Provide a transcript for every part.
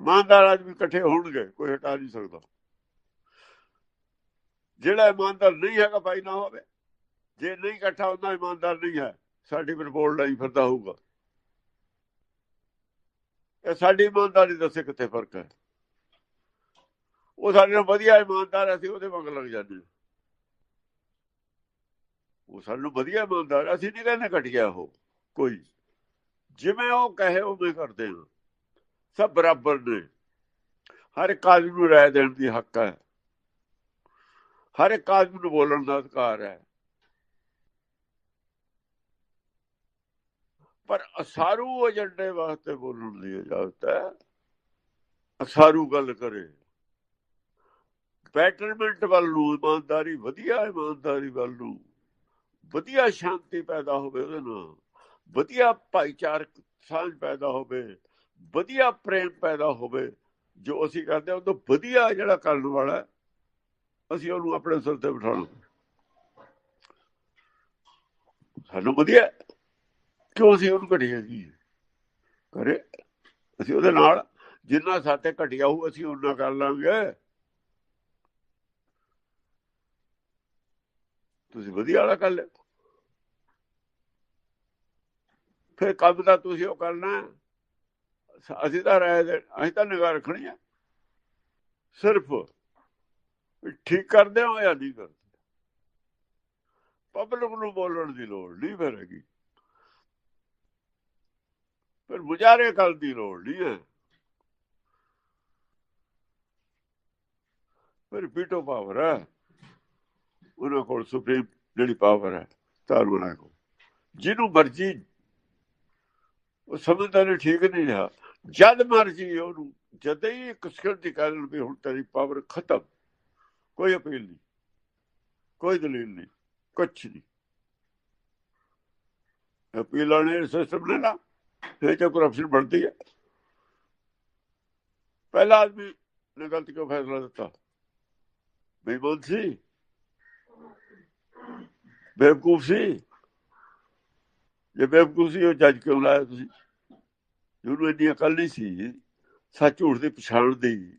ਇਮਾਨਦਾਰ ਆਦਮੀ ਇਕੱਠੇ ਹੋਣਗੇ, ਕੋਈ ਹਟਾ ਨਹੀਂ ਸਕਦਾ। ਜਿਹੜਾ ਇਮਾਨਦਾਰ ਨਹੀਂ ਹੈਗਾ ਭਾਈ, ਨਾ ਹੋਵੇ। ਜੇ ਨਹੀਂ ਇਕੱਠਾ ਹੁੰਦਾ, ਇਮਾਨਦਾਰ ਨਹੀਂ ਹੈ। ਸਾਡੀ ਰਿਪੋਰਟ ਲਈ ਫਿਰਦਾ ਹੋਊਗਾ। ਇਹ ਸਾਡੀ ਇਮਾਨਦਾਰੀ ਦੱਸੇ ਕਿੱਥੇ ਫ਼ਰਕ ਹੈ। ਉਹ ਸਾਡੇ ਨਾਲ ਵਧੀਆ ਇਮਾਨਦਾਰ ਅਸੀਂ ਉਹਦੇ ਵਾਂਗ ਲੱਗ ਜਾਂਦੇ ਉਹ ਸਾਨੂੰ ਵਧੀਆ ਇਮਾਨਦਾਰ ਅਸੀਂ ਨਹੀਂ ਕਹਿੰਦੇ ਘਟਿਆ ਉਹ, ਕੋਈ। ਜਿਵੇਂ ਉਹ ਕਹੇ, ਉਵੇਂ ਕਰਦੇ ਹਾਂ। ਸਭ ਬਰਾਬਰ ਨੇ। ਹਰ ਇੱਕ ਆਦਮੀ ਨੂੰ ਰਾਏ ਦੇਣ ਦੀ ਹੱਕ ਹੈ। ਹਰ ਇੱਕ ਆਦਮੀ ਨੂੰ ਬੋਲਣ ਦਾ ਅਧਿਕਾਰ ਹੈ। ਪਰ ਅਸਾਰੂ ਏਜੰਡੇ ਵਾਸਤੇ ਬੋਲਣ ਦੀ ਇਜਾਜ਼ਤ ਹੈ। ਅਸਾਰੂ ਗੱਲ ਕਰੇ। ਬੈਟਰਮੈਂਟ ਵੱਲ ਨੂੰ, ਇਮਾਨਦਾਰੀ, ਵਧੀਆ ਇਮਾਨਦਾਰੀ ਵੱਲ ਨੂੰ, ਵਧੀਆ ਸ਼ਾਂਤੀ ਪੈਦਾ ਹੋਵੇ ਉਹਦੇ ਨਾਲ, ਵਧੀਆ ਭਾਈਚਾਰਕ ਸਾਂਝ ਪੈਦਾ ਹੋਵੇ ਵਧੀਆ ਪ੍ਰੇਮ ਪੈਦਾ ਹੋਵੇ, ਜੋ ਅਸੀਂ ਕਰਦੇ ਹਾਂ, ਉਹ ਤੋਂ ਵਧੀਆ ਜਿਹੜਾ ਕਰਨ ਵਾਲਾ ਅਸੀਂ ਉਹਨੂੰ ਆਪਣੇ ਸਿਰ ਤੇ ਬਿਠਾਉਣਾ ਸਾਨੂੰ ਵਧੀਆ ਕਿਉਂ ਅਸੀਂ ਉਹਨੂੰ ਘਟੀਆ ਜੀ ਕਰੇ ਅਸੀਂ ਉਹਦੇ ਨਾਲ ਜਿੰਨਾ ਸਾਤੇ ਘਟਿਆ ਹੋਊ, ਅਸੀਂ ਉਹਨਾਂ ਕਰ ਲਾਂਗੇ। ਤੁਸੀਂ ਵਧੀਆ ਵਾਲਾ ਕਰ ਲਿਓ। ਫਿਰ ਕੰਮ ਦਾ ਤੁਸੀਂ ਉਹ ਕਰਨਾ ਅਸੀਂ ਤਾਂ ਰਹਿ ਦੇ ਅਸੀਂ ਤਾਂ ਨਿਗਾਹ ਰੱਖਣੀ ਹੈ ਸਿਰਫ ਠੀਕ ਕਰਦੇ ਹੋ ਜਾਂ ਨਹੀਂ ਕਰਦੇ। ਪਬਲਿਕ ਨੂੰ ਬੋਲਣ ਦੀ ਲੋੜ ਨਹੀਂ ਫਿਰ ਹੈਗੀ। ਫਿਰ ਮੁਜਾਰੇ ਕਰਨ ਦੀ ਲੋੜ ਨਹੀਂ ਹੈ। ਫਿਰ ਪੀਟੋ ਪਾਵਰ ਹੈ। ਉਹਨਾਂ ਕੋਲ ਸੁਪਰੀਮ ਜਿਹੜੀ ਪਾਵਰ ਹੈ ਤਾਰੂਣਾ ਕੋ ਜਿਹਨੂੰ ਮਰਜ਼ੀ ਉਹ ਸਮਝਦਾ ਨਹੀਂ, ਠੀਕ ਨਹੀਂ ਰਿਹਾ। ਜਦ ਮਰਜ਼ੀ ਉਹਨੂੰ, ਜਦ ਹੀ ਕਿਸਕਰ ਦੀ ਕਾਰਨ ਵੀ ਹੁਣ ਤੇਰੀ ਪਾਵਰ ਖਤਮ, ਕੋਈ ਅਪੀਲ ਨਹੀਂ, ਕੋਈ ਦਲੀਲ ਨਹੀਂ, ਕੁਛ ਨਹੀਂ। ਅਪੀਲਾਂ ਨੇ ਸਿਸਟਮ ਨੇ ਨਾ, ਇਹ ਚ ਕਰਪਸ਼ਨ ਬਣਦੀ ਹੈ ਪਹਿਲਾ ਆਦਮੀ ਨੇ ਗਲਤੀ ਕੋ ਫੈਸਲਾ ਦਿੱਤਾ? ਬੇਬੋਲ ਸੀ। ਬੇਵਕੂਫ ਸੀ। ਜੇ ਬੇਵਕੂਫ ਸੀ, ਉਹ ਜੱਜ ਕਿਉਂ ਲਾਇਆ ਤੁਸੀਂ? ਜਿਹਨੂੰ ਇੰਨੀ ਅਕਲ ਨਹੀਂ ਸੀ। ਸੱਚ ਝੂਠ ਦੀ ਪਛਾਣ ਦੀ।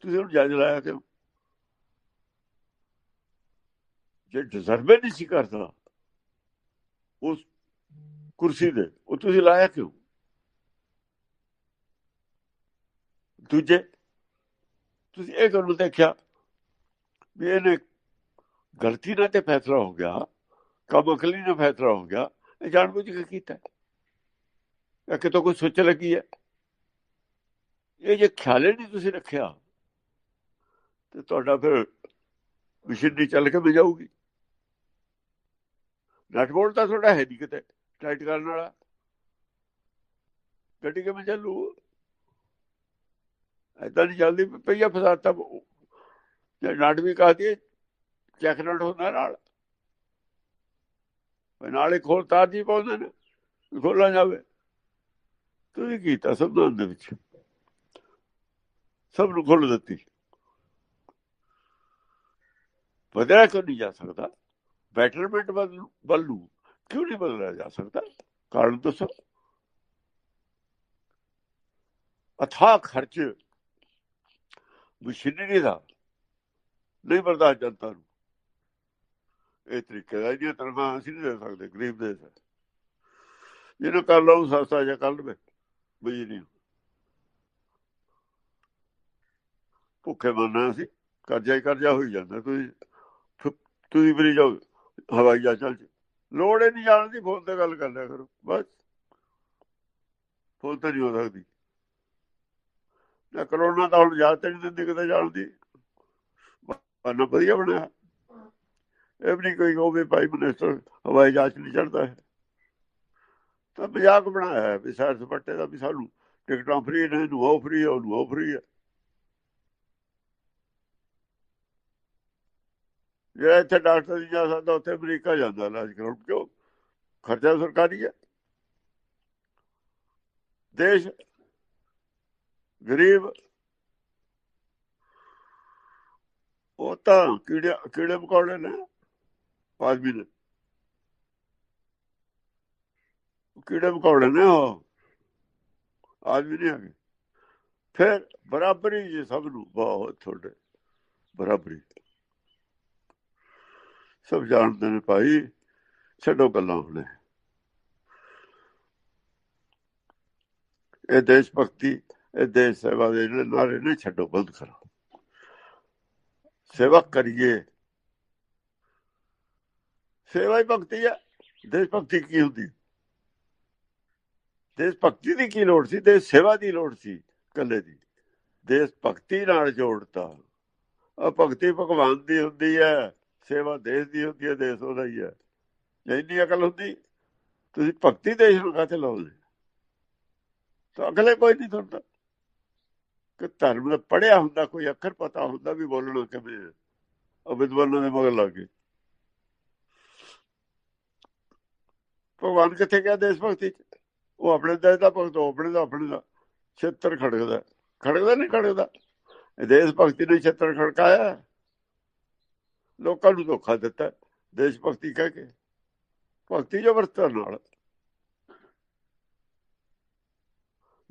ਤੁਸੀਂ ਉਹਨੂੰ ਜੱਜ ਲਾਇਆ ਕਿਉਂ? ਜੇ ਡਿਜ਼ਰਵ ਨਹੀਂ ਸੀ ਕਰਦਾ ਉਸ ਕੁਰਸੀ ਦੇ ਉਹ ਤੁਸੀਂ ਲਾਇਆ ਕਿਉਂ? ਦੂਜੇ, ਤੁਸੀਂ ਇਹ ਗੱਲ ਦੇਖਿਆ ਵੀ ਇਹਨੇ ਗਲਤੀ ਨਾਲ ਤੇ ਫੈਸਲਾ ਹੋ ਗਿਆ, ਕੰਮ ਅਕਲੀ ਨਾਲ ਫੈਸਲਾ ਹੋ ਗਿਆ, ਇਹ ਜਾਣਬੁੱਝ ਕੇ ਕੀਤਾ। ਇਹ ਕਿਤੋਂ ਕੋਈ ਸੁੱਚ ਲੱਗੀ ਹੈ ਇਹ ਜੇ ਖਿਆਲ ਨਹੀਂ ਤੁਸੀਂ ਰੱਖਿਆ, ਤੇ ਤੁਹਾਡਾ ਫਿਰ ਮਸ਼ੀਨ ਚੱਲ ਕੇ ਵੀ ਜਾਊਗੀ। ਨਟ ਬੋਲਟ ਤਾਂ ਤੁਹਾਡਾ ਹੈ ਨਹੀਂ ਕਿਤੇ, ਟਾਈਟ ਕਰਨ ਵਾਲਾ। ਗੱਡੀ ਕਿਵੇਂ ਚੱਲੂ? ਐਦਾਂ ਨਹੀਂ ਚੱਲਦੀ ਪਈਆ ਫਸਾਤਾ ਜੇ ਨਟ ਵੀ ਕਾਹਦੀ ਚੈੱਕ ਨਟ ਹੁੰਦਾ ਨਾਲ। ਵੀ ਨਾਲੇ ਖੋਲ ਤਾਰ ਜੀ ਪਾਉਂਦੇ ਨੇ ਖੋਲਾ ਜਾਵੇ। ਤੁਸੀਂ ਕੀਤਾ ਸੰਵਿਧਾਨ ਦੇ ਵਿੱਚ। ਸਭ ਨੂੰ ਖੋਲ ਦਿੱਤੀ। ਵਧਿਆ ਕਿਉਂ ਨਹੀਂ ਜਾ ਸਕਦਾ? ਬੈਟਰਮੈਂਟ ਵੱਲ ਨੂੰ ਕਿਉਂ ਨਹੀਂ ਬਦਲਿਆ ਜਾ ਸਕਦਾ? ਕਾਰਨ ਦੱਸੋ। ਅਥਾ ਖਰਚ ਮਸ਼ੀਨਰੀ ਦਾ ਨਹੀਂ ਬਰਦਾਸ਼ਤ ਜਨਤਾ ਨੂੰ। ਇਹ ਤਰੀਕੇ ਦਾ ਜਿਹੜੀਆਂ ਤਨਖਾਹਾਂ ਅਸੀਂ ਨਹੀਂ ਦੇ ਸਕਦੇ, ਗਰੀਬ ਦੇ ਸਕਦੇ ਜਿਹਨੂੰ ਕਰ ਲਓ ਸਸਤਾ ਜਾਂ ਕਰ ਲਵੇ। ਬਿਜਲੀ ਭੁੱਖੇ ਮਰਨਾ ਸੀ ਕਰਜ਼ਾ ਹੀ ਕਰਜ਼ਾ ਹੋਈ ਜਾਂਦਾ, ਤੁਸੀਂ ਤੁਸੀਂ ਵੀ ਜਾਓ ਹਵਾਈ ਜਹਾਜ਼ ਚੱਲ ਲੋੜ ਹੀ ਨਹੀਂ ਜਾਣ ਦੀ ਫੋਨ ਤੇ ਗੱਲ ਕਰ ਲਿਆ ਕਰੋ, ਬਸ। ਫੋਨ ਤੇ ਨਹੀਂ ਹੋ ਸਕਦੀ। ਨਾ ਕਰੋਨਾ ਤਾਂ ਹੁਣ ਜਾਤ ਤੇ ਨਹੀਂ ਦਿੰਦੀ ਕਿਤੇ ਜਾਣ ਦੀ। ਬੰਨਾ ਵਧੀਆ ਬਣਿਆ। ਇਹ ਵੀ ਨਹੀਂ ਕੋਈ ਹੋਵੇ ਭਾਈ ਮਿਨਿਸਟਰ ਹਵਾਈ ਜਹਾਜ਼ ਨਹੀਂ ਚੜਦਾ ਹੈ ਤਾਂ ਮਜ਼ਾਕ ਬਣਾਇਆ ਹੈ ਵੀ ਸੈਰ ਸਪੱਟੇ ਦਾ ਵੀ ਸਾਨੂੰ ਟਿਕਟਾਂ ਫ੍ਰੀ ਨੇ ਨੂੰ ਉਹ ਫ੍ਰੀ ਹੈ ਉਹਨੂੰ ਉਹ ਫ੍ਰੀ ਹੈ ਜਿਹੜਾ ਇੱਥੇ ਡਾਕਟਰ ਨਹੀਂ ਜਾ ਸਕਦਾ, ਉੱਥੇ ਅਮਰੀਕਾ ਜਾਂਦਾ ਇਲਾਜ ਕਰਾਉਣ। ਕਿਉਂ? ਖਰਚਾ ਸਰਕਾਰੀ ਹੈ ਦੇਸ਼ ਗਰੀਬ, ਉਹ ਤਾਂ ਕੀੜੇ ਕੀੜੇ ਮਕੌੜੇ ਨੇ ਆਦਮੀ ਨੇ। ਕੀੜੇ ਮਕੌੜੇ ਨੇ ਉਹ? ਆਦਮੀ ਨਹੀਂ ਹੈਗੇ। ਫਿਰ ਬਰਾਬਰੀ ਜੀ ਸਭ ਨੂੰ, ਬਹੁਤ ਤੁਹਾਡੇ, ਬਰਾਬਰੀ। ਸਭ ਜਾਣਦੇ ਨੇ ਭਾਈ, ਛੱਡੋ ਗੱਲਾਂ ਹੁਣੇ। ਇਹ ਦੇਸ਼ ਭਗਤੀ, ਇਹ ਦੇਸ਼ ਸੇਵਾ ਦੇ ਜਿਹੜੇ ਨਾਰੇ ਨੇ, ਛੱਡੋ, ਬੰਦ ਕਰੋ। ਸੇਵਾ ਕਰੀਏ। ਸੇਵਾ ਹੀ ਭਗਤੀ ਹੈ। ਦੇਸ਼ ਭਗਤੀ ਕੀ ਹੁੰਦੀ? ਦੇਸ਼ ਭਗਤੀ ਦੀ ਕੀ ਲੋੜ ਸੀ? ਦੇਸ਼ ਸੇਵਾ ਦੀ ਲੋੜ ਸੀ ਕੱਲੇ ਦੀ। ਦੇਸ਼ ਭਗਤੀ ਨਾਲ ਜੋੜਤਾ। ਆ ਭਗਤੀ ਭਗਵਾਨ ਦੀ ਹੁੰਦੀ ਹੈ, ਸੇਵਾ ਦੇਸ਼ ਦੀ ਹੁੰਦੀ ਹੈ, ਦੇਸ਼ ਉਹਦਾ ਹੀ ਹੈ। ਇੰਨੀ ਅਕਲ ਹੁੰਦੀ, ਤੁਸੀਂ ਭਗਤੀ ਦੇਸ਼ ਨੂੰ ਕਾਤੇ ਲਾਉਂਦੇ? ਤਾਂ ਅਗਲੇ ਕੋਈ ਨਹੀਂ ਤੁਰਦਾ ਕਿ ਧਰਮ ਦਾ ਪੜਿਆ ਹੁੰਦਾ, ਕੋਈ ਅੱਖਰ ਪਤਾ ਹੁੰਦਾ ਵੀ ਬੋਲਣਾ ਕਿਵੇਂ ਹੈ। ਉਹ ਵਿਦਵਾਨਾਂ ਦੇ ਮਗਰ ਲੱਗ ਭਗਵਾਨ ਕਿੱਥੇ ਗਿਆ ਦੇਸ਼ ਭਗਤੀ ਚ? ਉਹ ਆਪਣੇ ਦੇਸ਼ ਦਾ ਭਗਤ, ਉਹ ਆਪਣੇ ਦਾ ਆਪਣੇ ਦਾ। ਛੇਤਰ ਖੜਕਦਾ। ਖੜਕਦਾ ਨਹੀਂ, ਖੜਕਦਾ। ਦੇਸ਼ ਭਗਤੀ ਨੇ ਛੇਤਰ ਖੜਕਾਇਆ। ਲੋਕਾਂ ਨੂੰ ਧੋਖਾ ਦਿੱਤਾ। ਦੇਸ਼ ਭਗਤੀ ਕਹਿ ਕੇ। ਭਗਤੀ ਜੋ ਵਰਤਨ ਨਾਲ।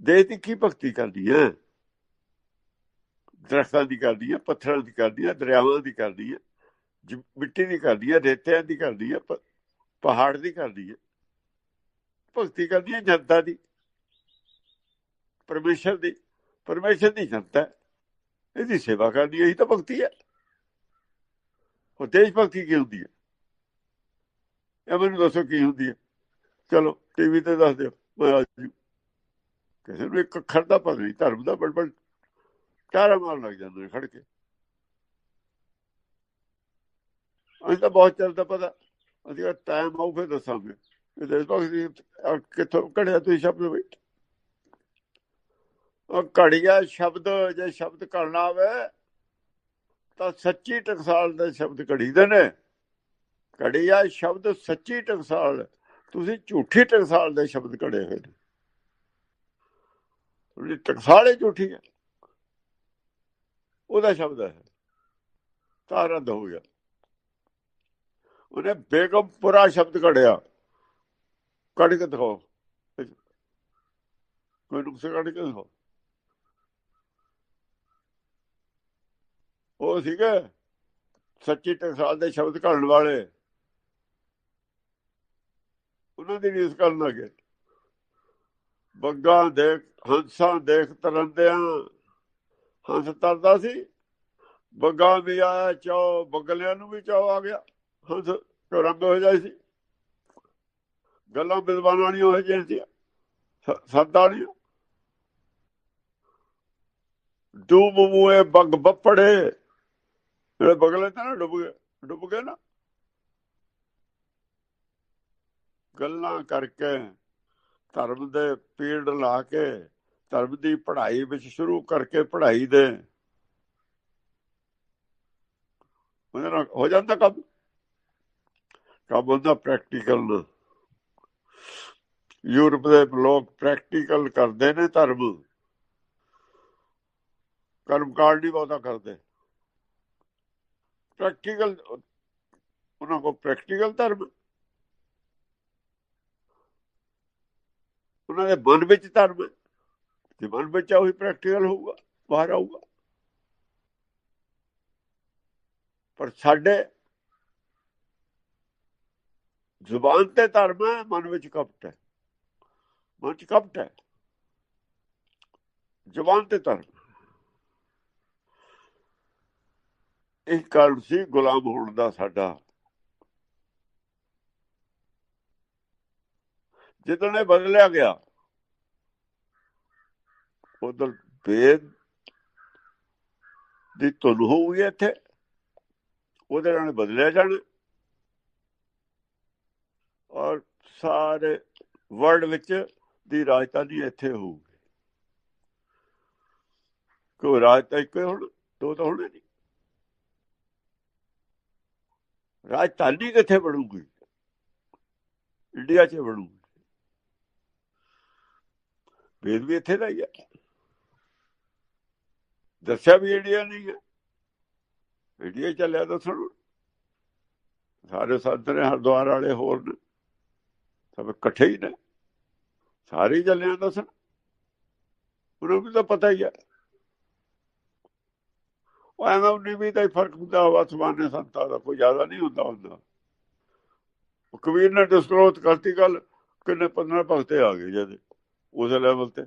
ਦੇਸ਼ ਦੀ ਕੀ ਭਗਤੀ ਕਰਦੀ ਹੈ? ਦਰਖਤਾਂ ਦੀ ਕਰਦੀ ਹੈ, ਪੱਥਰਾਂ ਦੀ ਕਰਦੀ ਹੈ, ਦਰਿਆਵਾਂ ਦੀ ਕਰਦੀ ਹੈ ਮਿੱਟੀ ਦੀ ਕਰਦੀ ਹੈ, ਰੇਤਿਆਂ ਦੀ ਕਰਦੀ ਹੈ ਪਹਾੜ ਦੀ ਕਰਦੀ ਹੈ। ਭਗਤੀ ਕਰਦੀ ਹੈ ਜਨਤਾ ਦੀ। ਪਰਮੇਸ਼ਰ ਦੀ ਪਰਮੇਸ਼ਰ ਦੀ ਜਨਤਾ ਇਹਦੀ ਸੇਵਾ ਕਰਦੀ ਹੈ, ਇਹ ਤਾਂ ਭਗਤੀ ਹੈ। ਉਹ ਦੇਸ਼ ਭਗਤੀ ਕੀ ਹੁੰਦੀ ਹੈ? ਇਹ ਮੈਨੂੰ ਦੱਸੋ ਕੀ ਹੁੰਦੀ ਹੈ? ਚਲੋ, ਟੀਵੀ ਤੇ ਦੱਸ ਦਿਓ ਮੈਂ ਅੱਜ ਕਿਸੇ ਨੂੰ ਇੱਕ ਅੱਖਰ ਦਾ ਪਤਾ ਨਹੀਂ, ਧਰਮ ਦਾ, ਬੜਬੜ। ਚਾਰਾ ਮਾਰ ਲੱਗ ਜਾਂਦੇ ਖੜ ਕੇ। ਅਸੀਂ ਤਾਂ ਬਹੁਤ ਚਿਰ ਦਾ ਪਤਾ। ਅਸੀਂ ਟਾਈਮ ਆਉ ਫਿਰ ਦੱਸਾਂਗੇ। ਇਹ ਦੇਸ਼ ਭਗਤੀ ਕਿੱਥੋਂ ਕੜਿਆ ਤੁਸੀਂ ਸ਼ਬਦ ਬਈ ਉਹ ਘੜੀਆ ਸ਼ਬਦ ਜੇ ਸ਼ਬਦ ਕਰਨਾ ਆਵੇ ਤਾਂ ਸੱਚੀ ਟਕਸਾਲ ਦੇ ਸ਼ਬਦ ਘੜੀਦੇ ਨੇ ਘੜੀਆ ਸ਼ਬਦ ਸੱਚੀ ਟਕਸਾਲ ਤੁਸੀਂ ਝੂਠੀ ਟਕਸਾਲ ਦੇ ਸ਼ਬਦ ਘੜੇ ਹੋਏ ਨੇ ਉਹ ਟਕਸਾਲੇ ਝੂਠੀ ਹੈ ਉਹਦਾ ਸ਼ਬਦ ਹੈ ਤਾਂ ਰੱਦ ਹੋ ਗਿਆ ਉਹਨੇ ਬੇਗਮਪੁਰਾ ਸ਼ਬਦ ਘੜਿਆ ਕੱਢ ਕੇ ਦਿਖਾਓ। ਕੋਈ ਨੁਕਸੇ ਕੱਢ ਕੇ ਦਿਖਾਓ। ਉਹ ਸੀਗੇ ਸੱਚੀ ਟਕਸਾਲ ਦੇ ਸ਼ਬਦ ਘੜਨ ਵਾਲੇ। ਉਹਨਾਂ ਦੀ ਰੀਸ ਕਰਨ ਲੱਗੇ ਬੱਗਾ ਦੇਖ, ਹੰਸਾਂ ਦੇਖ ਤਰੰਦਿਆਂ। ਹੰਸ ਤਰਦਾ ਸੀ। ਬੱਗਾ ਵੀ ਆਇਆ ਚਾਹ ਬਗਲਿਆਂ ਨੂੰ ਵੀ ਚਾਹ ਆ ਗਿਆ। ਹੰਸ ਰੰਗ ਹੋ ਜਾਈ ਸੀ। ਗੱਲਾਂ ਵਿਦਵਾਨਾਂ ਨਹੀਂ ਹੋ ਜਾਂਦੀਆਂ ਸੱਦਾ ਨਹੀਂ ਡੂਬ ਮੂਏ ਬੱਗ ਬੱਪੜੇ। ਜਿਹੜੇ ਬਗਲੇ ਤਾਂ ਨਾ ਡੁੱਬ ਗਏ ਡੁੱਬ ਗਏ ਨਾ। ਗੱਲਾਂ ਕਰਕੇ ਧਰਮ ਦੇ ਪੀੜ ਲਾ ਕੇ, ਧਰਮ ਦੀ ਪੜ੍ਹਾਈ ਵਿੱਚ ਸ਼ੁਰੂ ਕਰਕੇ ਪੜ੍ਹਾਈ ਦੇ। ਉਹਨਾਂ ਹੋ ਜਾਂਦਾ ਕੰਮ। ਕੰਮ ਹੁੰਦਾ ਪ੍ਰੈਕਟੀਕਲ ਯੂਰਪ ਦੇ ਲੋਕ ਪ੍ਰੈਕਟੀਕਲ ਕਰਦੇ ਨੇ ਧਰਮ। ਕਰਮਕਾਂਡ ਨਹੀਂ ਬਹੁਤਾ ਕਰਦੇ। ਪ੍ਰੈਕਟੀਕਲ ਉਹਨਾਂ ਕੋ ਪ੍ਰੈਕਟੀਕਲ ਧਰਮ। ਉਹਨਾਂ ਦੇ ਮਨ ਵਿੱਚ ਧਰਮ ਜੇ ਮਨ ਵਿੱਚ ਉਹੀ ਪ੍ਰੈਕਟੀਕਲ ਹੋਊਗਾ, ਬਾਹਰ ਆਊਗਾ। ਪਰ ਸਾਡੇ ਜ਼ੁਬਾਨ ਤੇ ਧਰਮ ਹੈ, ਮਨ ਵਿੱਚ ਕਪਟ ਹੈ। ਮਨ ਚ ਕਪਟ ਹੈ। ਜ਼ੁਬਾਨ ਤੇ ਧਰਮ। ਇਹ ਕਾਰਨ ਸੀ ਗੁਲਾਮ ਹੋਣ ਦਾ ਸਾਡਾ। ਜਦੋਂ ਨੇ ਬਦਲਿਆ ਗਿਆ ਉਧਰ ਵੇਦ ਦੀ ਤੁਨ ਹੋਊਗੀ ਇੱਥੇ। ਉਹਦੇ ਨਾਲ ਬਦਲਿਆ ਜਾਣਾ। ਔਰ ਸਾਰੇ ਵਰਲਡ ਵਿੱਚ ਦੀ ਰਾਜਧਾਨੀ ਇੱਥੇ ਹੋਊਗੀ। ਕੋਈ ਰਾਜਧਾਨੀ ਕੋਈ ਹੁਣ, ਦੋ ਤਾਂ ਹੋਣੇ ਨਹੀਂ। ਰਾਜਧਾਨੀ ਕਿੱਥੇ ਬਣੂਗੀ? ਇੰਡੀਆ 'ਚ ਬਣੂਗੀ। ਵੇਦ ਵੀ ਇੱਥੇ ਦਾ ਹੀ ਹੈ ਦੱਸਿਆ ਵੀ ਇੰਡੀਆ ਨਹੀਂ ਹੈ ਇੰਡੀਆ ਚੱਲਿਆ ਦੱਸਣ ਸਾਰੇ ਸੰਤ ਨੇ ਹਰਦੁਆਰ ਵਾਲੇ ਹੋਰ ਨੇ। ਸਭ ਇਕੱਠੇ ਹੀ ਨੇ। ਸਾਰੇ ਚੱਲਿਆ ਦੱਸਣ ਉਹਨੂੰ ਵੀ ਤਾਂ ਪਤਾ ਹੀ ਹੈ ਉਹ ਐਵੇਂ ਉਨੀ ਵੀ ਤਾਂ ਫ਼ਰਕ ਹੁੰਦਾ ਵਸਮਾਨੇ ਸੰਤਾਂ ਦਾ, ਕੋਈ ਜ਼ਿਆਦਾ ਨਹੀਂ ਹੁੰਦਾ ਹੁੰਦਾ। ਉਹ ਕਬੀਰ ਨੇ ਡਿਸਕਲੋਜ਼ ਕਰਤੀ ਗੱਲ, ਕਿੰਨੇ 15 ਭਗਤੇ ਆ ਗਏ ਜਦ ਉਸ ਲੈਵਲ ਤੇ।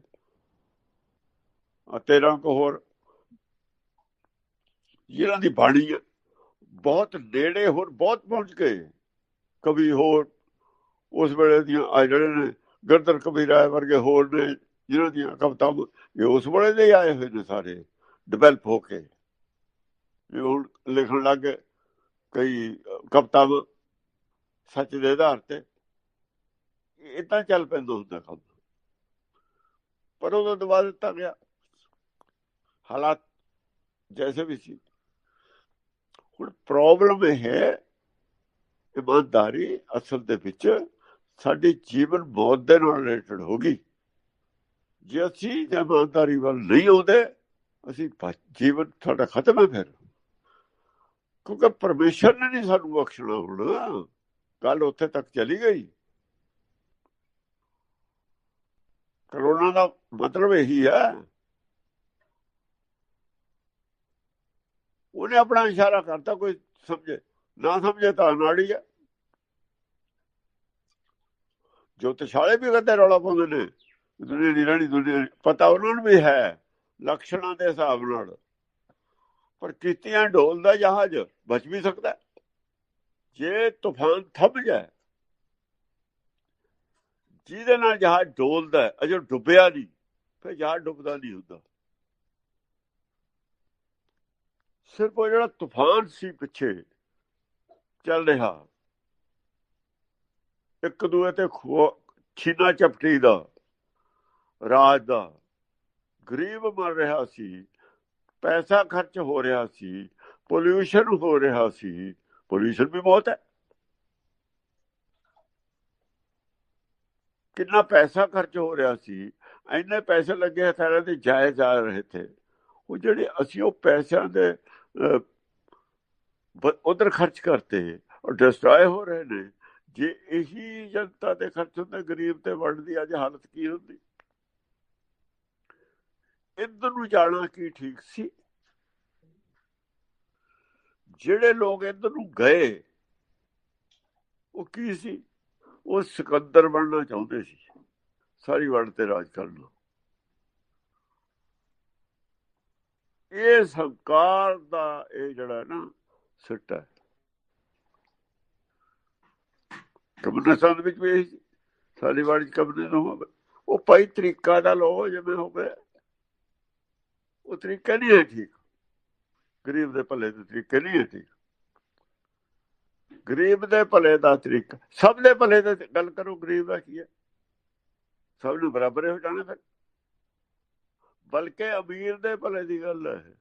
ਆ 13 ਕੋ ਹੋਰ। ਜਿਹਨਾਂ ਦੀ ਬਾਣੀ ਹੈ ਬਹੁਤ ਨੇੜੇ ਹੋਰ, ਬਹੁਤ ਪਹੁੰਚ ਗਏ। ਕਵੀ ਹੋਰ, ਉਸ ਵੇਲੇ ਦੀਆਂ ਆ ਜਿਹੜੇ ਨੇ ਗਰਦਰ ਕਬੀਰਾ ਵਰਗੇ ਹੋਰ ਨੇ ਜਿਹਨਾਂ ਦੀਆਂ ਕਵਿਤਾਂ ਇਹ ਉਸ ਵੇਲੇ ਦੇ ਆਏ ਹੋਏ ਨੇ ਸਾਰੇ ਡਿਵੈਲਪ ਹੋ ਕੇ। ਇਹ ਹੁਣ ਲਿਖਣ ਲੱਗ ਕਈ ਕਵਿਤਾਂ ਸੱਚ ਦੇ ਆਧਾਰ ਤੇ। ਇਦਾਂ ਚੱਲ ਪੈਂਦਾ ਹੁੰਦਾ ਕੰਮ। ਪਰ ਉਹ ਦਬਾ ਦਿੱਤਾ ਗਿਆ। ਹਾਲਾਤ ਜੈਸੇ ਵੀ ਸੀ। ਹੁਣ ਪ੍ਰੋਬਲਮ ਇਹ ਹੈ, ਇਮਾਨਦਾਰੀ ਅਸਲ ਦੇ ਵਿੱਚ ਸਾਡੀ ਜੀਵਨ ਮੌਤ ਦੇ ਨਾਲ ਰਿਲੇਟਡ ਗਈ। ਜੇ ਅਸੀਂ ਇਮਾਨਦਾਰੀ ਵੱਲ ਨਹੀਂ ਆਉਂਦੇ, ਅਸੀਂ ਜੀਵਨ ਸਾਡਾ ਖਤਮ ਹੈ ਫਿਰ। ਕਿਉਂਕਿ ਪਰਮੇਸ਼ਰ ਨੇ ਨਹੀਂ ਸਾਨੂੰ ਬਖਸ਼ਣਾ ਹੁਣ। ਕੱਲ ਉੱਥੇ ਤੱਕ ਚਲੀ ਗਈ। ਕਰੋਨਾ ਦਾ ਮਤਲਬ ਇਹੀ ਹੈ। ਉਹਨੇ ਆਪਣਾ ਇਸ਼ਾਰਾ ਕਰਤਾ, ਕੋਈ ਸਮਝੇ, ਨਾ ਸਮਝੇ ਤਾਂ ਨਾੜੀ ਹੈ ਜੋ ਵੀ ਕਦੇ ਰੌਲਾ ਪਾਉਂਦੇ ਨੇ, ਦੁਨੀਆ ਦੀ ਰਣੀ ਦੁਨੀਆ ਪਤਾ ਉਹਨਾਂ ਨੂੰ ਵੀ ਹੈ ਲਕਸ਼ਣਾਂ ਦੇ ਹਿਸਾਬ ਨਾਲ। ਪਰ ਕਿਤਿਆਂ ਢੋਲਦਾ ਜਹਾਜ਼ ਬਚ ਵੀ ਸਕਦਾ ਜੇ ਤੂਫਾਨ ਥੰਮ ਜਾਏ, ਜਿਹਦੇ ਨਾਲ ਜਹਾਜ਼ ਡੋਲਦਾ ਅਜੇ ਡੁੱਬਿਆ ਨਹੀਂ, ਫਿਰ ਜਹਾਜ਼ ਡੁੱਬਦਾ ਨਹੀਂ ਹੁੰਦਾ। ਸਿਰਫ ਉਹ ਜਿਹੜਾ ਤੂਫਾਨ ਸੀ ਪਿੱਛੇ ਚੱਲ ਰਿਹਾ ਇੱਕ ਦੂਏ ਤੇ ਛੀਨਾ ਚਪਟੀ ਦਾ, ਰਾਜ ਦਾ। ਗਰੀਬ ਮਰ ਰਿਹਾ ਸੀ, ਪੈਸਾ ਖਰਚ ਹੋ ਰਿਹਾ ਸੀ ਪੋਲਿਊਸ਼ਨ ਹੋ ਰਿਹਾ ਸੀ। ਪੋਲਿਊਸ਼ਨ ਵੀ ਬਹੁਤ ਹੈ। ਕਿੰਨਾ ਪੈਸਾ ਖਰਚ ਹੋ ਰਿਹਾ ਸੀ, ਇੰਨੇ ਪੈਸੇ ਲੱਗੇ ਸਾਰੇ ਦੇ ਜਾਇ ਜਾ ਰਹੇ ਥੇ ਉਹ ਜਿਹੜੇ ਅਸੀਂ ਉਹ ਪੈਸਿਆਂ ਦੇ ਉਧਰ ਖਰਚ ਕਰਤੇ ਔਰ ਡਿਸਟਰੋਏ ਹੋ ਰਹੇ ਨੇ। ਜੇ ਇਹੀ ਜਨਤਾ ਦੇ ਖਰਚ ਹੁੰਦੇ, ਗਰੀਬ ਤੇ ਵੰਡਦੀ ਅੱਜ ਹਾਲਤ ਕੀ ਹੁੰਦੀ? ਇੱਧਰ ਨੂੰ ਜਾਣਾ ਕੀ ਠੀਕ ਸੀ? ਜਿਹੜੇ ਲੋਕ ਇੱਧਰ ਨੂੰ ਗਏ, ਉਹ ਕੀ ਸੀ? ਉਹ ਸਿਕੰਦਰ ਬਣਨਾ ਚਾਹੁੰਦੇ ਸੀ, ਸਾਰੀ ਵੰਡ ਤੇ ਰਾਜ ਕਰਨਾ। ਇਹ ਸਰਕਾਰ ਦਾ ਇਹ ਜਿਹੜਾ ਨਾ ਸਿੱਟ ਹੈ ਕਮਿਊਨਿਸਟ ਵਿੱਚ ਵੀ ਸਾਡੀ ਵਾੜੀ ਕਬਨੇ ਨੂੰ ਹੋਵੇ। ਉਹ ਪਾਈ ਤਰੀਕਾ ਦਾ ਲੋ ਜਿਵੇਂ ਹੋਵੇ, ਉਹ ਤਰੀਕਾ ਨਹੀਂ ਹੈ ਠੀਕ। ਗਰੀਬ ਦੇ ਭਲੇ ਦੇ ਤਰੀਕੇ ਨਹੀਂ ਹੈ ਠੀਕ। ਗਰੀਬ ਦੇ ਭਲੇ ਦਾ ਤਰੀਕਾ। ਸਭ ਦੇ ਭਲੇ ਦੀ ਗੱਲ ਕਰੋ ਗਰੀਬ ਦਾ ਕੀ ਹੈ? ਸਭ ਨੂੰ ਬਰਾਬਰ ਹੋ ਜਾਣਾ ਫਿਰ। ਬਲਕਿ ਅਮੀਰ ਦੇ ਭਲੇ ਦੀ ਗੱਲ ਹੈ।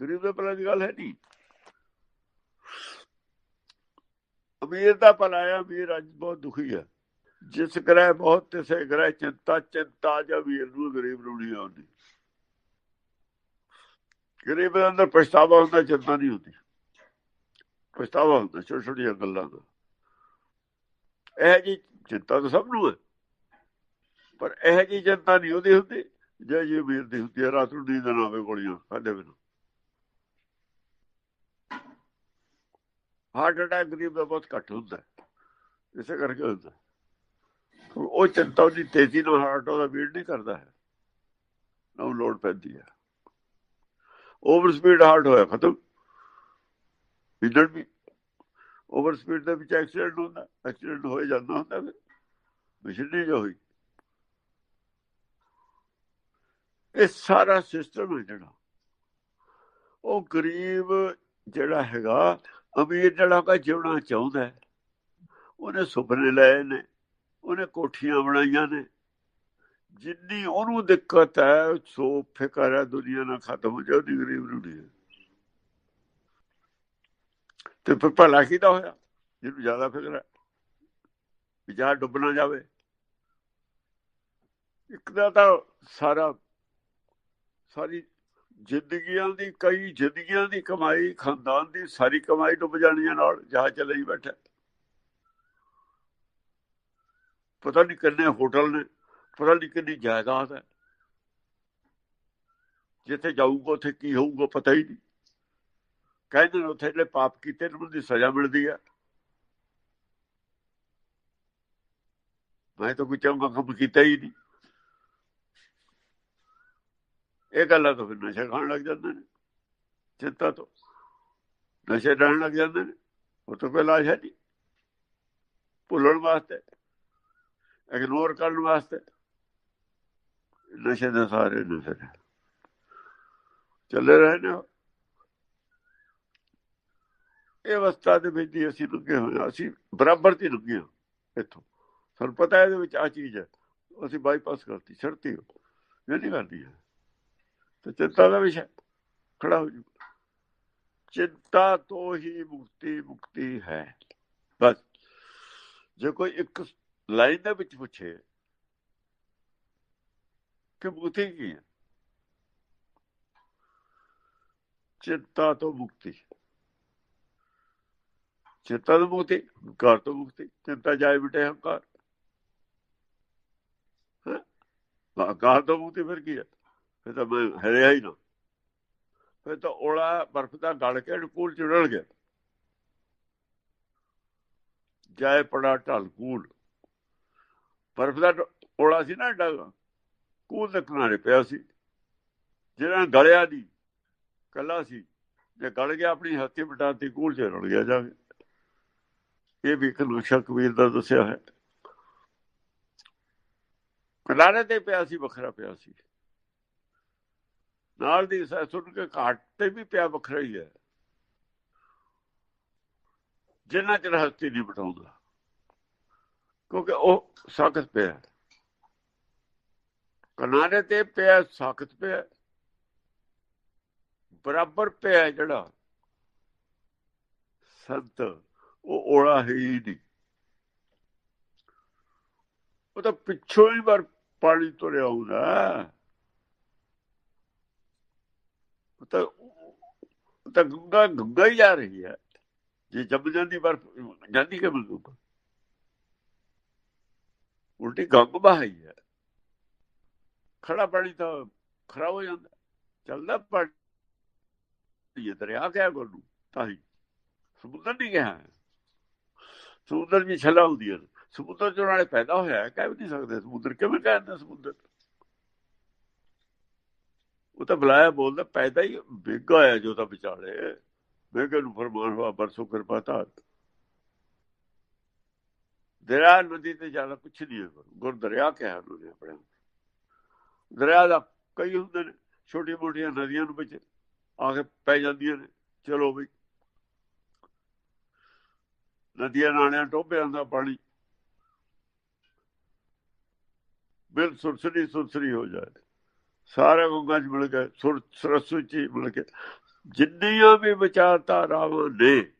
ਗਰੀਬ ਦੇ ਭਲੇ ਦੀ ਗੱਲ ਹੈ ਨਹੀਂ। ਅਮੀਰ ਦਾ ਭਲਾ ਹੈ ਅੱਜ ਬਹੁਤ ਦੁਖੀ ਹੈ ਜਿਸ ਗ੍ਰਹਿ ਬਹੁਤ ਤਿਸੇ ਗ੍ਰਹਿ ਚਿੰਤਾ ਚਿੰਤਾ ਜਾਂ ਵੀਰ ਨੂੰ ਗਰੀਬ ਨੂੰ ਨਹੀਂ ਆਉਂਦੀ। ਗਰੀਬ ਦੇ ਅੰਦਰ ਪਛਤਾਵਾ ਹੁੰਦਾ, ਚਿੰਤਾ ਨਹੀਂ ਹੁੰਦੀ। ਪਛਤਾਵਾ ਹੁੰਦਾ ਛੋਟੀ ਛੋਟੀਆਂ ਗੱਲਾਂ ਦਾ। ਇਹ ਜੀ ਚਿੰਤਾ ਤਾਂ ਸਭ ਨੂੰ ਹੈ ਪਰ ਇਹ ਜੀ ਚਿੰਤਾ ਨਹੀਂ ਉਹਦੀ ਹੁੰਦੀ ਜੇ ਜੀ ਵੀਰ ਦੀ ਹੁੰਦੀ ਹੈ ਰਾਤ ਨੂੰ ਨੀਂਦ ਨਾ ਆਵੇ ਗੋਲੀਆਂ ਖਾਦੇ ਬਿਨਾਂ। ਹਾਰਟ ਅਟੈਕ ਗਰੀਬ ਦਾ ਬਹੁਤ ਘੱਟ ਹੁੰਦਾ ਇਸੇ ਕਰਕੇ ਹੁੰਦਾ ਉਹ ਚਿੰਤਾ ਉਹਦੀ ਤੇਜ਼ੀ ਨਾਲ ਹਾਰਟ ਉਹਦਾ ਬੀਟ ਨਹੀਂ ਕਰਦਾ ਹੈ। ਨਾ ਲੋਡ ਪੈਂਦੀ ਹੈ। ਓਵਰ ਸਪੀਡ ਹਾਰਟ ਹੋਇਆ, ਖਤਮ। ਇੰਜਣ ਵੀ ਓਵਰ ਸਪੀਡ ਦੇ ਵਿੱਚ ਐਕਸੀਡੈਂਟ ਹੁੰਦਾ ਐਕਸੀਡੈਂਟ ਹੋਏ ਜਾਂਦਾ ਹੁੰਦਾ ਫਿਰ। ਮਸ਼ੀਨਰੀ ਜੋ ਹੋਈ। ਇਹ ਸਾਰਾ ਸਿਸਟਮ ਹੈ ਜਿਹੜਾ। ਉਹ ਗਰੀਬ ਜਿਹੜਾ ਹੈਗਾ ਅਮੀਰ ਜਿਹੜਾ ਕਾ ਜਿਉਣਾ ਚਾਹੁੰਦਾ ਉਹਨੇ ਸੁਪਨੇ ਲਏ ਨੇ, ਉਹਨੇ ਕੋਠੀਆਂ ਬਣਾਈਆਂ ਨੇ। ਜਿੰਨੀ ਉਹਨੂੰ ਦਿੱਕਤ ਹੈ ਸੋ ਫਿਕਰ ਹੈ, ਦੁਨੀਆ ਨਾਲ ਖਤਮ ਹੋ ਜਾਊ ਗਰੀਬ ਨੂੰ ਨਹੀਂ ਤੇ ਫਿਰ ਭਲਾ ਕਿਦਾ ਹੋਇਆ? ਜਿਹਨੂੰ ਜ਼ਿਆਦਾ ਫਿਕਰ ਹੈ। ਵਿਚਾਰ ਡੁੱਬਣਾ ਜਾਵੇ। ਇੱਕ ਦਾ ਤਾਂ ਸਾਰਾ, ਸਾਰੀ ਜ਼ਿੰਦਗੀਆਂ ਦੀ ਕਈ ਜ਼ਿੰਦਗੀਆਂ ਦੀ ਕਮਾਈ, ਖਾਨਦਾਨ ਦੀ ਸਾਰੀ ਕਮਾਈ ਡੁੱਬ ਜਾਣੀਆਂ ਨਾਲ, ਜਹਾਜ਼ ਚਲੇ ਹੀ ਬੈਠਾ। ਪਤਾ ਨਹੀਂ ਕਿੰਨੇ ਹੋਟਲ ਨੇ, ਪਤਾ ਨਹੀਂ ਕਿੰਨੀ ਜਾਇਦਾਦ ਹੈ। ਜਿੱਥੇ ਜਾਊਗਾ, ਉੱਥੇ ਕੀ ਹੋਊਗਾ, ਪਤਾ ਹੀ ਨਹੀਂ। ਕਹਿੰਦੇ ਨੇ ਉੱਥੇ ਜਿਹੜੇ ਪਾਪ ਕੀਤੇ ਨੇ, ਉਹਨਾਂ ਦੀ ਸਜ਼ਾ ਮਿਲਦੀ ਆ ਮੈਂ ਤਾਂ ਕੋਈ ਚੰਗਾ ਕੰਮ ਕੀਤਾ ਹੀ ਨਹੀਂ। ਇਹ ਗੱਲਾਂ ਤੋਂ ਫਿਰ ਨਸ਼ਾ ਖਾਣ ਲੱਗ ਜਾਂਦੇ ਨੇ। ਚਿੰਤਾ ਤੋਂ ਨਸ਼ੇ ਲੈਣ ਲੱਗ ਜਾਂਦੇ ਨੇ। ਉਹ ਤੋਂ ਕੋਈ ਇਲਾਜ ਹੈ ਨਹੀਂ। ਭੁੱਲਣ ਵਾਸਤੇ ਇਗਨੋਰ ਕਰਨ ਵਾਸਤੇ ਨਸ਼ੇ ਦੇ ਸਾਰੇ ਨੇ ਫਿਰ। ਚੱਲੇ ਰਹੇ ਨੇ ਇਹ ਅਵਸਥਾ ਦੇ ਵਿੱਚ ਅਸੀਂ ਲੁਕੇ ਹੋਏ ਅਸੀਂ ਬਰਾਬਰ ਤੇ ਲੁਕੇ ਹਾਂ ਇੱਥੋਂ। ਸਾਨੂੰ ਪਤਾ ਇਹਦੇ ਵਿੱਚ ਆ ਚੀਜ਼ ਹੈ। ਅਸੀਂ ਬਾਈਪਾਸ ਕਰਤੀ, ਛੱਡਤੀ ਇਹ ਨਹੀਂ ਕਰਦੀ ਹੈ। ਤੇ ਚਿੰਤਾ ਦਾ ਵਿਸ਼ਾ ਖੜਾ ਹੋ ਜੂ ਚਿੰਤਾ ਤੋਂ ਹੀ ਮੁਕਤੀ ਮੁਕਤੀ ਹੈ। ਬਸ, ਜੇ ਕੋਈ ਇੱਕ ਲਾਈਨ ਦੇ ਵਿੱਚ ਪੁੱਛੇ ਕਿ ਮੁਕਤੀ ਕੀ ਹੈ? ਚਿੰਤਾ ਤੋਂ ਮੁਕਤੀ। ਚਿੰਤਾ ਤੋਂ ਮੁਕਤੀ ਹੰਕਾਰ ਤੋਂ ਮੁਕਤੀ। ਚਿੰਤਾ ਜਾਏ ਬਿਟੇ ਹੰਕਾਰ। ਹੰਕਾਰ ਤੋਂ ਮੁਕਤੀ ਫਿਰ ਕੀ ਹੈ? ਫਿਰ ਤਾਂ ਮੈਂ ਹਰਿਆ ਹੀ ਨਾ। ਫਿਰ ਤਾਂ ਔਲਾ ਬਰਫ਼ ਦਾ ਗਲ ਕੇ ਕੂਲ ਚੜਲ ਗਿਆ ਜਾਏ ਪੜਾ ਢਲ ਕੂਲ। ਬਰਫ਼ ਦਾ ਔਲਾ ਸੀ ਨਾ ਡਾ ਕੂਲ ਦੇ ਕਿਨਾਰੇ ਪਿਆ ਸੀ। ਜਿਹੜਾ ਗਲਿਆ ਦੀ ਕੱਲਾ ਸੀ। ਜੇ ਗਲ ਗਿਆ ਆਪਣੀ ਹੱਥੀ ਬਟਾਤੀ ਕੂਲ ਚ ਰਲ ਗਿਆ ਜਾ ਇਹ ਵੀ ਇੱਕ ਨਕਸ਼ਾ ਕਬੀਰ ਦਾ ਦੱਸਿਆ ਹੈ। ਕਿਨਾਰੇ ਤੇ ਪਿਆ ਸੀ, ਵੱਖਰਾ ਪਿਆ ਸੀ। ਨਾਲ ਦੀ ਸੁਣ ਕੇ ਘਾਟ ਤੇ ਵੀ ਪਿਆ ਵੱਖਰਾ ਹੀ ਹੈ। ਜਿੰਨਾ ਚਿਰ ਹਸਤੀ ਨਹੀਂ ਬਟਾਉਂਦਾ ਕਿਉਂਕਿ ਉਹ ਸਖਤ ਪਿਆ ਕਿਨਾਰੇ ਤੇ ਪਿਆ, ਸਖਤ ਪਿਆ ਬਰਾਬਰ ਪਿਆ ਜਿਹੜਾ ਸੰਤ, ਉਹ ਓਲਾ ਹੀ ਨਹੀਂ। ਉਹ ਤਾਂ ਪਿੱਛੋਂ ਹੀ ਵਾਰ ਪਾਣੀ ਤੁਰਿਆ ਹੁੰਦਾ ਉਹ ਤਾਂ ਤਾਂ ਗੰਗਾ ਗੰਗਾ ਹੀ ਜਾ ਰਹੀ ਹੈ। ਜੇ ਜੰਮ ਜਾਂਦੀ ਪਰ ਜਾਂਦੀ ਕਿ ਮਲੂਕ ਉਲਟੀ ਗੰਗ ਬਹਾਈ ਹੈ। ਖੜਾ ਪਾਣੀ ਤਾਂ ਖਰਾ ਹੋ ਜਾਂਦਾ। ਚੱਲਦਾ ਪਾਣੀ ਇਹ ਦਰਿਆ ਕਿਆ ਗੋਲੂ ਤਾਂ ਹੀ। ਸਮੁੰਦਰ ਨਹੀਂ ਕਿਹਾ ਸਮੁੰਦਰ ਵੀ ਛਲਾ ਹੁੰਦੀ ਹੈ। ਸਮੁੰਦਰ ਚੋਂ ਨਾਲੇ ਪੈਦਾ ਹੋਇਆ ਕਹਿ ਵੀ ਨਹੀਂ ਸਕਦੇ। ਸਮੁੰਦਰ ਕਿਵੇਂ ਕਹਿੰਦੇ ਸਮੁੰਦਰ? ਉਹ ਤਾਂ ਬੁਲਾਇਆ ਬੋਲਦਾ, ਪੈਦਾ ਹੀ ਬੇਗਾ ਹੈ ਜੋ ਤਾਂ ਵਿਚਾਲੇ। ਬੇਗੇ ਨੂੰ ਫਰਮਾਨ ਹੋਆ ਬਰਸੋ ਕਿਰਪਾ ਤਾ ਦਰਿਆ ਨਦੀ ਤੇ ਜ਼ਿਆਦਾ ਕੁਛ ਨਹੀਂ ਹੈ ਗੁਰ ਦਰਿਆ ਕਿਹਾ ਉਹਨੇ ਆਪਣੇ ਦਰਿਆ ਦਾ ਕਈ ਹੁੰਦੇ ਨੇ ਛੋਟੀਆਂ ਮੋਟੀਆਂ ਨਦੀਆਂ ਨੂੰ ਵਿੱਚ ਆ ਕੇ ਪੈ ਜਾਂਦੀਆਂ ਨੇ। ਚਲੋ ਬਈ। ਨਦੀਆਂ ਨਾਲਿਆਂ ਟੋਭਿਆਂ ਦਾ ਪਾਣੀ। ਬਿਲ ਸੁਰਸਰੀ ਸੁਰਸਰੀ ਹੋ ਜਾਏ। ਸਾਰੇ ਗੰਗਾ ਚ ਮਿਲ ਕੇ ਸਰਸੂ ਚ ਮਿਲ ਕੇ ਜਿੰਨੀਆਂ ਵੀ ਵਿਚਾਰਧਾਰਾਵਾਂ ਨੇ,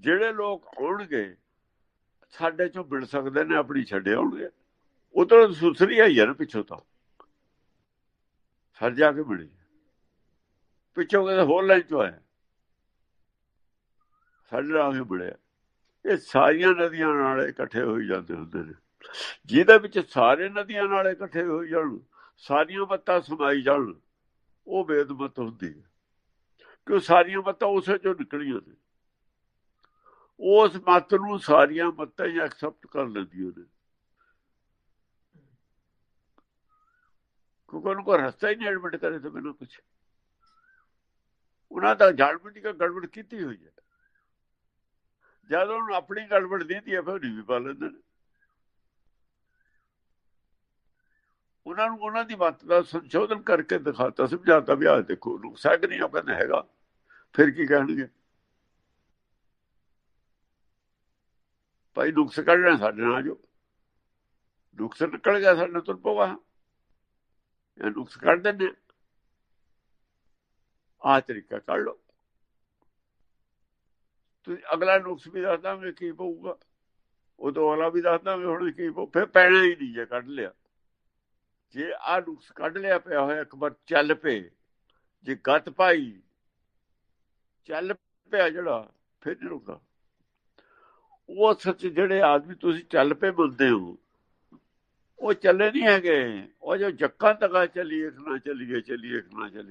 ਜਿਹੜੇ ਲੋਕ ਆਉਣਗੇ, ਸਾਡੇ ਚੋਂ ਮਿਲ ਸਕਦੇ ਨੇ, ਆਪਣੀ ਛੱਡੇ ਆਉਣਗੇ। ਉਧਰ ਸੁਰਸਰੀ ਆਈ ਹੈ ਨਾ ਪਿੱਛੋਂ ਤਾਂ। ਸਰ ਜਾ ਕੇ ਮਿਲੀ ਪਿੱਛੋਂ ਕਿਤੇ ਹੋਰ ਲਾਈਨ ਚੋਂ ਆਇਆ। ਸਾਡੇ ਨਾਲ ਹੀ ਮਿਲਿਆ। ਇਹ ਸਾਰੀਆਂ ਨਦੀਆਂ ਨਾਲ ਇਕੱਠੇ ਹੋਈ ਜਾਂਦੇ ਹੁੰਦੇ ਨੇ। ਜਿਹਦੇ ਵਿੱਚ ਸਾਰੇ ਨਦੀਆਂ ਨਾਲ ਇਕੱਠੇ ਹੋਈ ਜਾਣ ਸਾਰੀਆਂ ਮੱਤਾਂ ਸਮਾਈ ਜਾਣ, ਉਹ ਵੇਦਮਤ ਹੁੰਦੀ ਹੈ। ਕਿ ਸਾਰੀਆਂ ਮੱਤਾਂ ਉਸੇ ਚੋਂ ਨਿਕਲੀਆਂ ਨੇ? ਉਸ ਮਤ ਨੂੰ ਸਾਰੀਆਂ ਮੱਤਾਂ ਹੀ ਐਕਸੈਪਟ ਕਰ ਲੈਂਦੀਆਂ ਨੇ। ਕਿਉਂਕਿ ਉਹਨਾਂ ਕੋਲ ਰਸਤਾ ਹੀ ਨਹੀਂ ਐਡਮਿਟ ਕਰੇ ਤਾਂ ਮੈਨੂੰ ਕੁਝ ਉਹਨਾਂ ਦਾ ਜੜਮਟ ਦੀ ਗੜਬੜ ਕੀਤੀ ਹੋਈ ਹੈ। ਜਦ ਉਹਨੂੰ ਆਪਣੀ ਗੜਬੜ ਦਿੱਤੀ ਹੈ, ਫਿਰ ਨਹੀਂ ਵੀ ਪਾ ਲੈਂਦੇ ਨੇ। ਉਹਨਾਂ ਨੂੰ ਉਹਨਾਂ ਦੀ ਮਤ ਦਾ ਸੰਸ਼ੋਧਨ ਕਰਕੇ ਦਿਖਾਤਾ, ਸਮਝਾਤਾ ਵੀ ਆਹ ਦੇਖੋ ਨੁਕਸਾ ਕਿ ਨਹੀਂ ਉਹ ਕਹਿੰਦਾ ਹੈਗਾ, ਫਿਰ ਕੀ ਕਹਿਣਗੇ? ਭਾਈ ਨੁਕਸ ਕੱਢਣਾ ਸਾਡੇ ਨਾਲ ਜੋ ਨੁਕਸ ਨਿਕਲ ਗਿਆ ਸਾਡੇ ਤੋਂ ਪਵਾ ਇਹ ਨੁਕਸ ਕੱਢ ਦਿੰਦੇ ਆ। ਤਰੀਕਾ ਕੱਢ ਲਓ। ਤੁਸੀਂ ਅਗਲਾ ਨੁਕਸ ਵੀ ਦੱਸ ਦਾਂਗੇ ਕੀ ਪਊਗਾ। ਉਦੋਂ ਅਗਲਾ ਵੀ ਦੱਸ ਦਾਂਗੇ, ਹੁਣ ਕੀ ਪਊ। ਫਿਰ ਪੈਣਾ ਹੀ ਨਹੀਂ ਜੇ ਕੱਢ ਲਿਆ। ਜੇ ਆ ਨੁਕਸ ਕੱਢ ਲਿਆ ਪਿਆ ਹੋਇਆ ਇੱਕ ਚੱਲ ਪਏ। ਜੇ ਗੱਤ ਪਾਈ, ਚੱਲ ਪਿਆ ਜਿਹੜਾ, ਫਿਰ ਨਹੀਂ ਰੁਕਦਾ। ਉਹ ਸੱਚ ਜਿਹੜੇ ਆਦਮੀ ਤੁਸੀਂ ਚੱਲ ਪਏ ਬੁਲਦੇ ਹੋ, ਉਹ ਚੱਲੇ ਨਹੀਂ ਹੈਗੇ। ਉਹ ਜੋ ਜੱਕਾਂ ਤੱਕ ਚੱਲੀਏ ਨਾ ਚੱਲੀਏ ਚੱਲੀਏ ਨਾ ਚੱਲੀਏ।